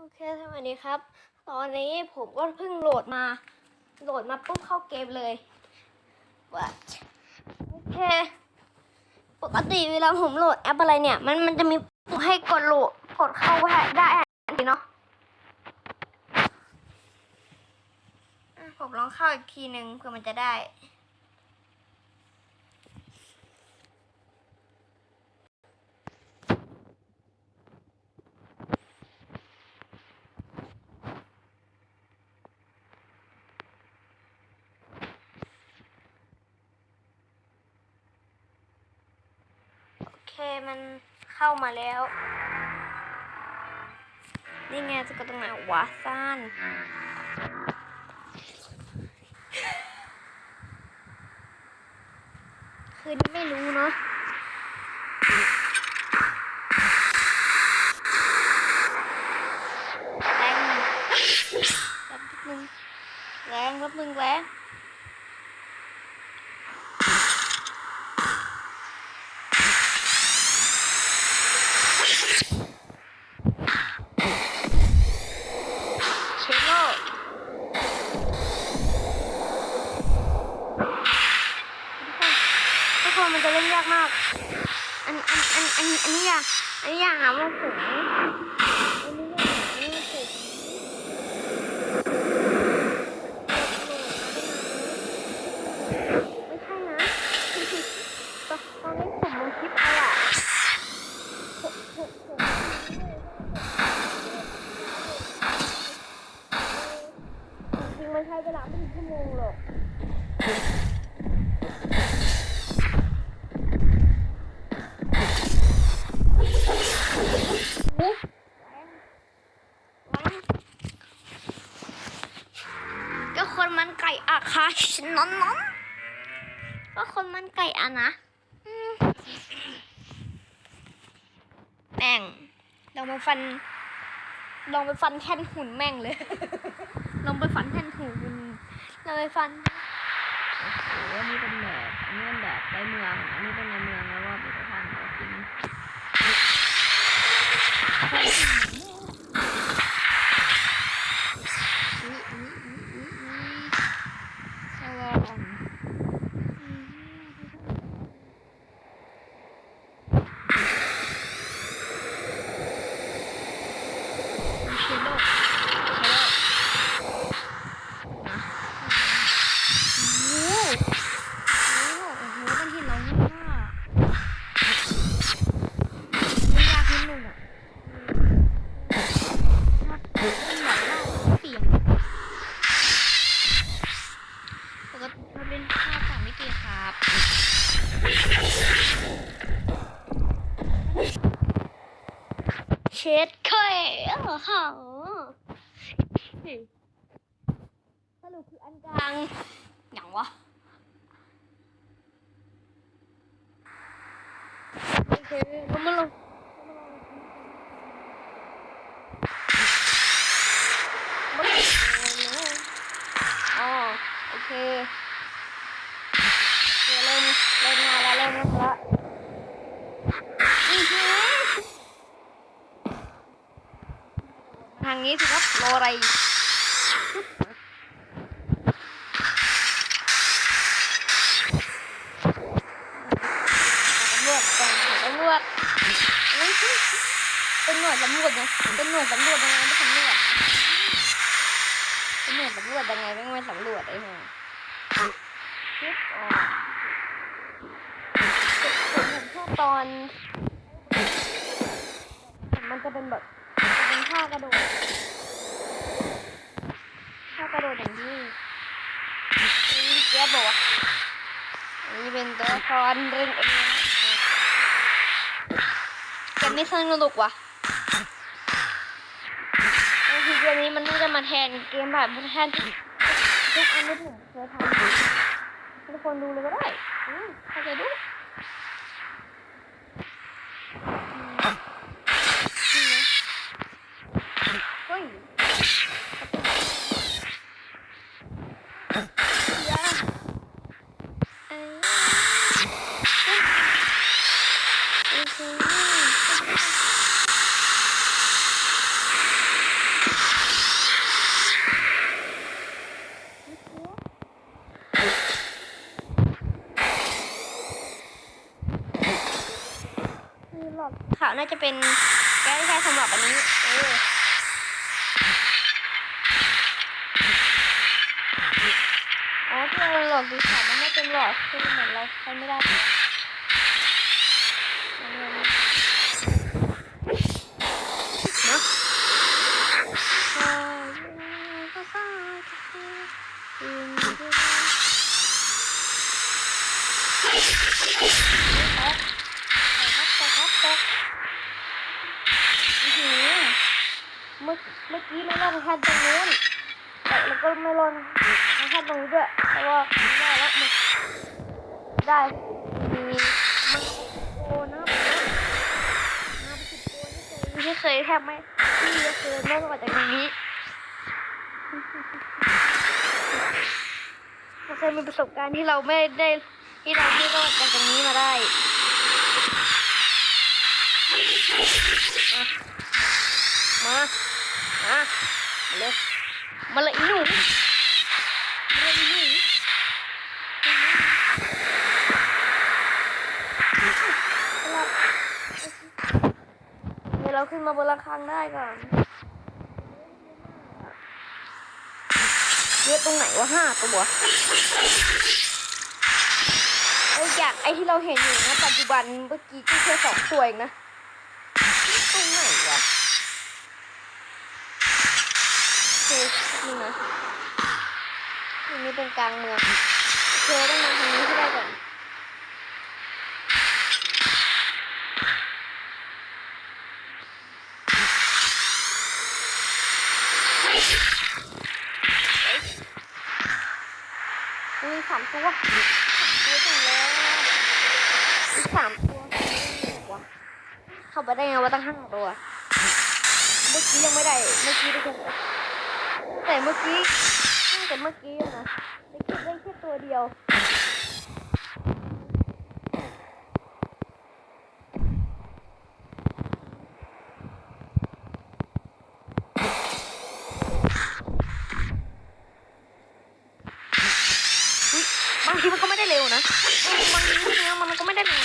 โอเค สวัสดีครับ ตอนนี้ผมก็เพิ่งโหลดมา โหลดมาปุ๊บเข้าเกมเลยว่าโอเค ปกติเวลาผมโหลดแอปอะไรเนี่ย มันมันจะมีปุ่มให้กดโหลด กดเข้าได้อันนี้เนาะะผมลองเข้าอีกทีหนึ่งเพื่อมันจะได้ มันเข้ามาแล้ว นี่ไงจะกดตรงไหนวะซ่านคืนนี้ไม่รู้เนาะแรงแป๊บนึงแรงแป๊บนึงแรง เชฟโลทุกคนมันจะเล่นยากมาก อัน อัน อัน อัน อันนี้อยาก อันนี้อยากหาว่าผมอันนี้อยากหาว่าผมไม่ใช่นะ ตอนตอนนี้ผมลงคลิปเอาอะผมผมผมจริงๆมันใช้เวลาไม่ถึงชั่วโมงหรอก อุ๊ยก็คนมันไก่อะค่ะ น้อนนอนก็คนมันไก่อะนะแม่งลองไปฟัน ลองไปฟันแท่นหุ่นแม่งเลย ลองไปฟันแท่นหุ่นลองไปฟันโอ้โหอันนี้เป็นแบบอันนี้เป็นแบบในเมือง อันนี้เป็นในเมืองแล้วก็เป็นสถานของจริง ช็ดเคยเออค่ะสรุปคืออันกลางอย่างวะโอเคลงมาลงอ๋อโอเคเดี๋ยวเริ่มเริ่มงานแล้วเริ่มงานแล้วอือหือ ทางนี้สิครับรออะไรตำรวจก่อนตำรวจเป็นหน่วยตำรวจไงเป็นหน่วยตำรวจยังไงไม่สำรวจเป็นหน่วยตำรวจยังไงไม่ไม่สำรวจไอ้ห่าคิดออกผมชอบตอน มันจะเป็นแบบจะเป็น ท่ากระโดดถ้ากระโดดอย่างนี้นี่แกบอกว่านนี้เป็นตัวละครเล่นเองนะแกไม่สนุกว่ะบางทีเกมนี้มันน่าจะมาแทนเกมแบบแทนทุกทุกอันที่ผมเคยทำทุกคนดูเลยก็ได้ใครจะดู น่าจะเป็นแก๊สที่ใช้สำหรับอันนี้เอออ๋อที่เราหลอดสีขามันไม่เป็นหลอดคือเหมือนเราใช้ไม่ได้ มื่อเมื่อกี้ไม่รอดแค่ตรงนู้นแต่แล้วก็ไม่รอดแค่ตรงนี้ด้วยแต่ว่าไม่ได้แล้วมันได้มีมันโกนะมาไปสิบโกนี่ที่เคยแทบไม่ที่จะเคยไม่รอดจากตรงนี้มันเคยมีประสบการณ์ที่เราไม่ได้ที่เราไม่รอดจากตรงนี้มาได้มา มามามาเลยมาเลยอีหนูเดี๋ยวเราขึ้นมาบนระฆังได้ก่อนเยอะตรงไหนวะห้าตัวไอ้จากไอ้ที่เราเห็นอยู่นะปัจจุบันเมื่อกี้ก็แค่สองตัวเองนะตรงไหนวะคือนี่นะ ตรงกลางเมืองเธอต้องมาทางนี้ให้ได้ก่อน มีสามตัวตัวถึงแล้วมีสามตัววะเข้าไปได้ไงว่าตั้งห้าตัว เมื่อกี้ยังไม่ได้ เมื่อกี้ได้แค่แต่เมื่อกี้ตั้งแต่เมื่อกี้นะได้แค่ได้แค่ตัวเดี ยวบางทีมันก็ไม่ได้เร็วนะบางทีเนี่ยมันก็ไม่ได้เร็ว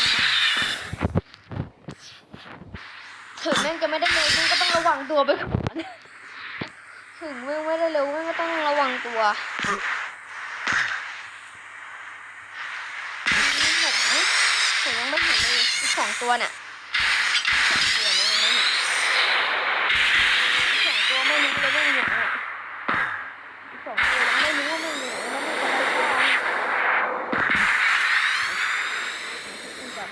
ถึงแม่งจะไม่ได้เร็วมึงก็ต้องระวังตัวไปก่อนถึงแม่งไม่ได้เร็วแม่งก็ต้องระวังตัวผมยังไม่เห็นเลยอีกสอง ตัวเนี่ยสองตัวเนี่ยยังไม่เห็นสองตัวไม่รู้เลยว่ามันอยู่ไหนสองตัวไม่รู้ว่ามันอยู่ไหนแล้วมันจะไปก่อน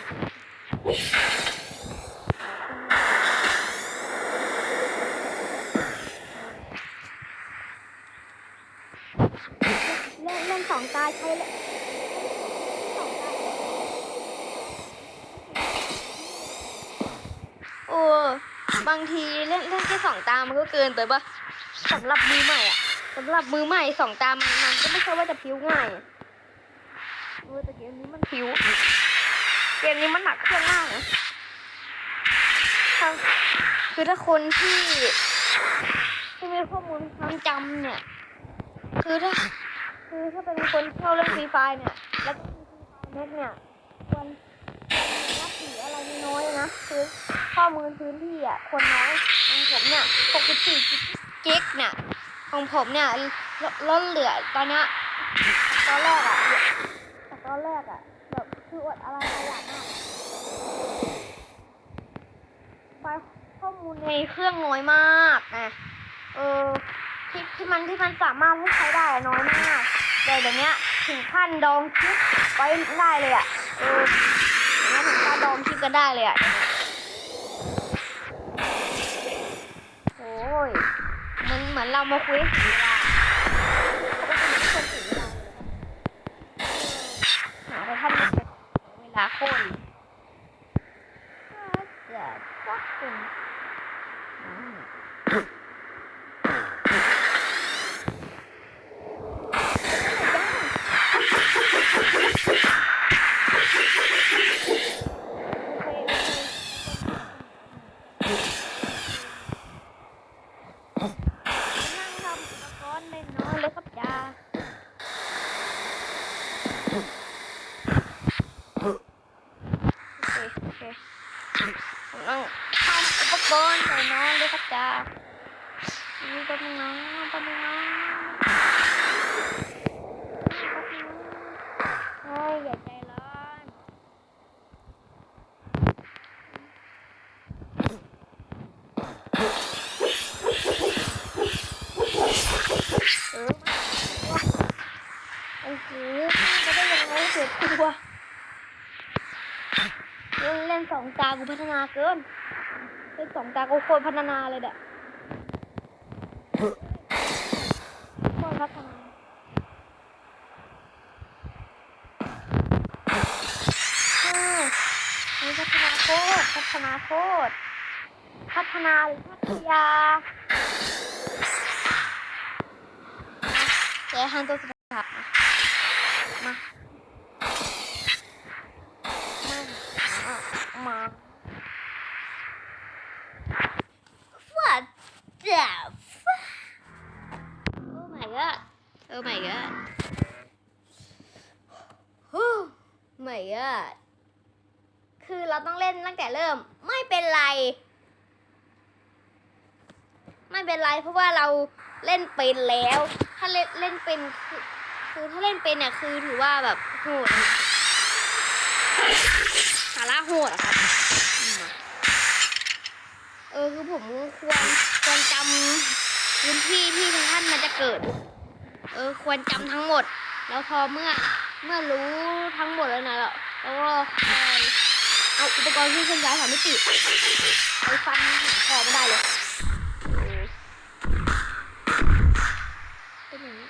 เล่นเล่นสองตาใช้เล่นสองตาโอ้บางทีเล่นเล่นแค่สองตา มันก็เกินไปปะสำหรับมือใหม่อะสำหรับมือใหม่สองตามันมันก็ไม่ใช่ว่าจะพิ้วง่ายเออแต่เกมนี้มันพิ้วเกมนี้มันหนักเครื่องมากนะคือถ้าคนที่ที่มีข้อมูลความจำเนี่ย คือถ้าคือถ้าเป็นคนชอบเล่นฟรีไฟเนี่ย แล้วก็มีฟรีไฟเน็ตเนี่ย ไรน้อยนะคือข้อมูลพื้นที่อะคนน้อยของผมเนี่ย64กิกเนี่ยของผมเนี่ยลดเหลือตอนเนี้ยตอนแรกอะแต่ตอนแรกอะแบบคืออดอะไรหลายอย่างมากไฟข้อมูลในเครื่องน้อยมากนะเออที่ที่มันที่มันสามารถให้ใช้ได้อะน้อยมากแต่เดี๋ยวนี้ถึงขั้นดองคลิปไว้ได้เลยอะเออเดี๋ยวนี้ถึงขั้นดอ งคลิปก็ได้เลยอะโอ้ยมันเหมือนเรามาคุยถึงเวลาปกติไม่เคยถึงเวลาเลยนะหาแต่ท่านไม่เคยถึงเวลาโค่น เลยครับยาโอเคโอเคผมต้องทำอุปกรณ์ใส่น้องเลยครับจ้ามีปลาหมึกน้องปลาหมึน้อง นเล่นสองตากูพัฒนาเกินเล่นสองตากูโคตรพัฒนาเลยเด้ะโคตรพัฒนานี่พัฒนาโคตรพัฒนาโคตรพัฒนาหรือพัทยาเจฮันตัวสุดท้ายมา มา มา What the fuck Oh my god Oh my god Oh my god คือเราต้องเล่นตั้งแต่เริ่มไม่เป็นไร ไม่เป็นไรเพราะว่าเราเล่นเป็นแล้ว ถ้าเล่นเล่นเป็นคือคือถ้าเล่นเป็นเนี่ยคือถือว่าแบบโหดสาระโหดอะครับ เออคือผมควรควรจำ พื้นที่ที่ท่านมันจะเกิด เออควรจำทั้งหมด แล้วพอเมื่อเมื่อรู้ทั้งหมดแล้วนะแล้วแล้วก็คอยเอาอุปกรณ์ที่เคลื่อนย้ายสามมิติไปฟันหาคอไม่ได้เลยเป็นอย่างนี้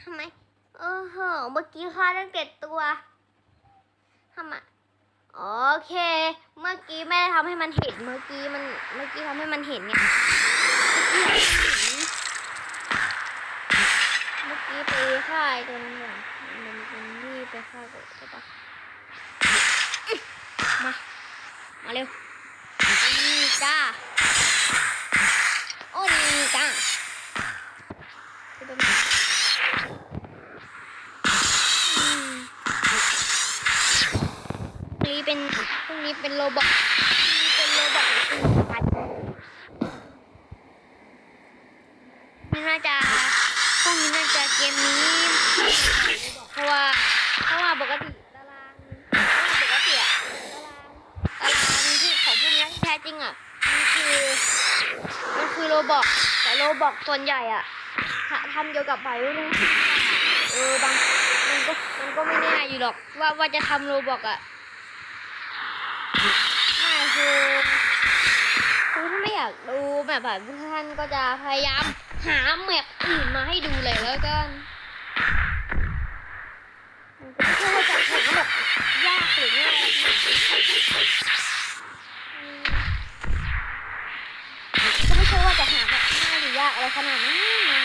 ทำไมโอ้โหเมื่อกี้ฆ่าตั้งเจ็ดตัว โอเค เมื่อกี้ไม่ได้ทำให้มันเห็น เมื่อกี้มัน เมื่อกี้ทำให้มันเห็นไงเมื่อกี้ทำให้มันเมื่อกี้ไปฆ่าตัวนั้นก่อนมันเป็นที่ไปฆ่าก่อนใช่ปะมา มาเร็วนี่จ้า โอ้นี่จ้าคือเป็นอืมพรุ่งนี้เป็นพรุ่งนี้เป็น โรบอทเป็นโรบอทคือพันนี่น่าจะพรุ่งนี้น่าจะเกมนี้เพราะว่าเพราะว่าปกติตารางเพราะว่าปกติอะตารางตารางที่ของพวกนี้ที่แท้จริงอะมันคือมันคือโรบอกแต่โรบอกส่วนใหญ่อะทำเกี่ยวกับไฟรู้เออบางมันก็มันก็ไม่แน่อยู่หรอกว่าว่าจะทำโรบอกอะ คือคือถ้าไม่อยากดูแบบแบบท่านก็จะพยายามหาแมปอื่นมาให้ดูเลยแล้วกันมันก็ไม่ใช่ว่าจะหาแบบยากหรือง่ายก็ไม่ใช่ว่าจะหาแบบง่ายหรือยากอะไรขนาดนั้นนะ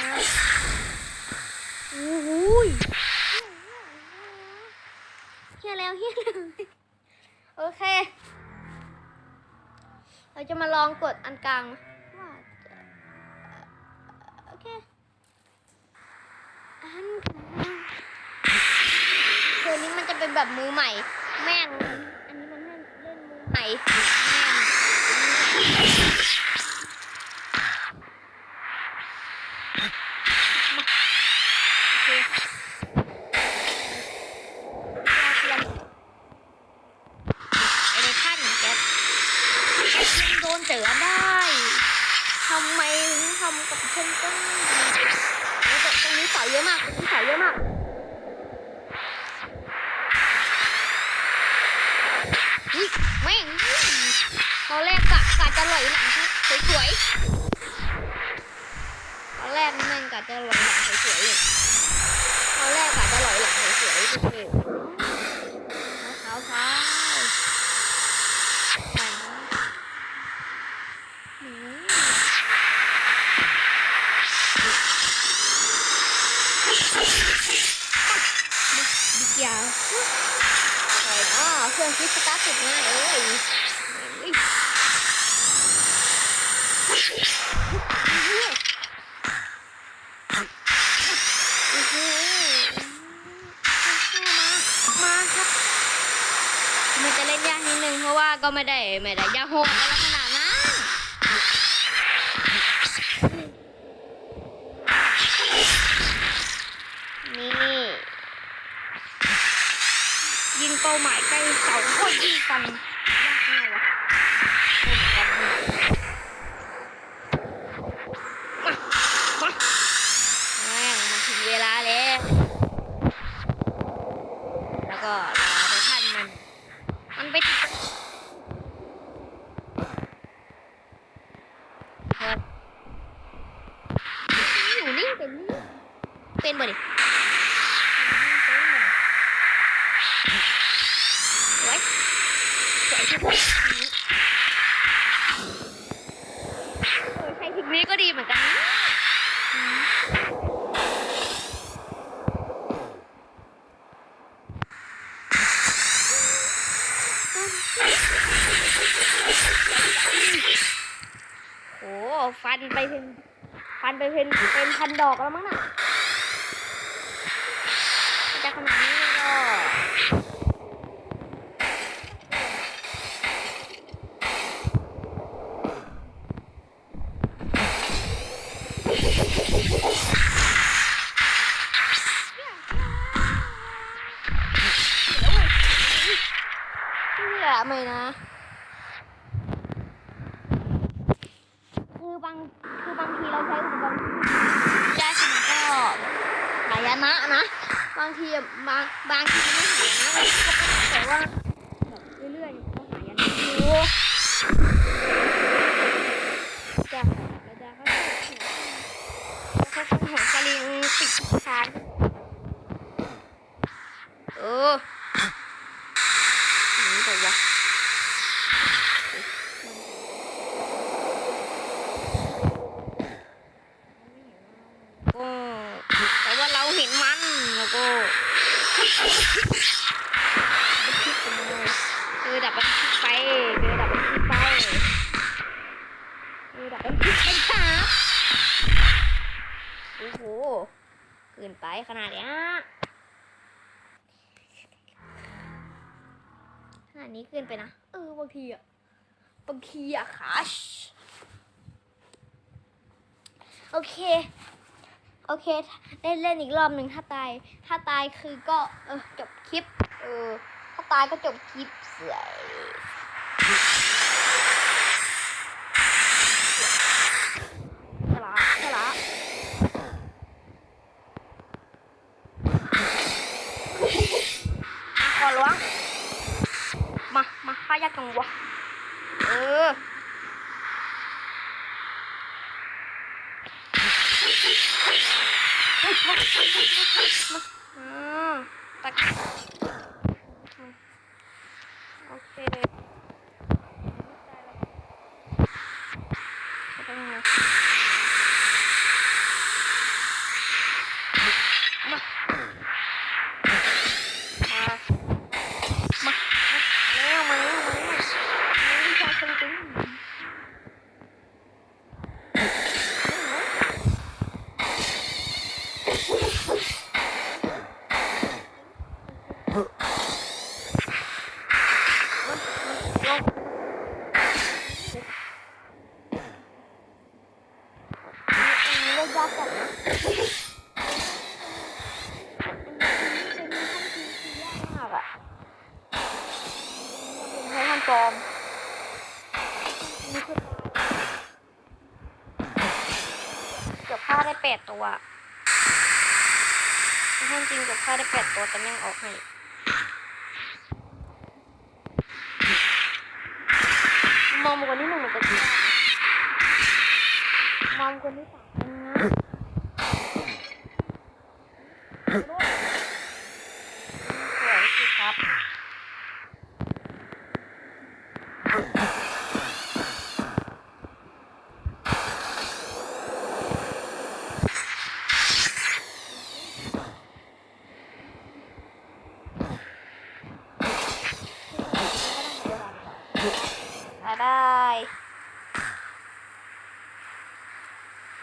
โอ้โหยเฮียแล้วเฮียแล้วโอเค เราจะมาลองกดอันกลางว่าโอเคอันกลางตัวนี้มันจะเป็นแบบมือใหม่ แม่ง อันนี้มันเล่นเล่นมือใหม่แม่ง โอเคเราเตรียมไอ้ในขั้นแกแกยังโดนเจอได้ทำไมถึงทำกับฉันต้องตรงนี้เสาเยอะมากตรงนี้เสาเยอะมาก อุ๊ยแม่งตอนแรกกะกะจะไหลหลังสวยๆตอนแรกแม่งกะจะไหลหลังสวยๆเลยตอนแรกกะจะหลอยหลังสวยๆดูสิเท้าเท้าดิกยาวใส่อ๋อเครื่องคิดสตาร์ทติด ง่ายเลยโอ้โหมา มาครับ มันจะเล่นยากนิดนึงเพราะว่าก็ไม่ได้ไม่ได้ยากโหดอะไรขนาด เสาโคตรยิงกันยากไงวะโอ้ยกันเนี่ยมามาแม่งมาถึงเวลาแล้ว แล้วก็รอไปท่านมัน มันไปติดอยู่นิ่งเป็นนิ่เป็นบ่ดิสวยสวยที่สุดเออใช้เทคนิคก็ดีเหมือนกันนะอืม โอ้ ฟันไปเป็นฟันไปเป็นเป็นพันดอกแล้วมั้งน่ะจะขนาด ไปขนาดเนี้ยขนาดนี้เกินไปนะ เออบางทีอะบางทีอะค่ะโอเค โอเคเล่นเล่นอีกรอบหนึ่งถ้าตาย ถ้าตายคือก็ เออจบคลิป เออ ถ้าตายก็จบคลิปเสือยสละสละ มา มาข้ายากจังวะ เอออืมตักโอเคเอาไปยังไงมา มา มา มาแล้วมาแล้วมาแล้วมาวิชาสติงลงอันนี้เลือกยากจังนะอันนี้เป็นขั้นทีที่ยากมากอะเป็นใช้ขั้นปลอมนี่คือเกือบฆ่าได้แปดตัวขั้นจริงเกือบ ฆ่าได้แปดตัวแต่แม่งออกให้มองคนที่หนึ่งมันจะดีมองคนที่สามนะ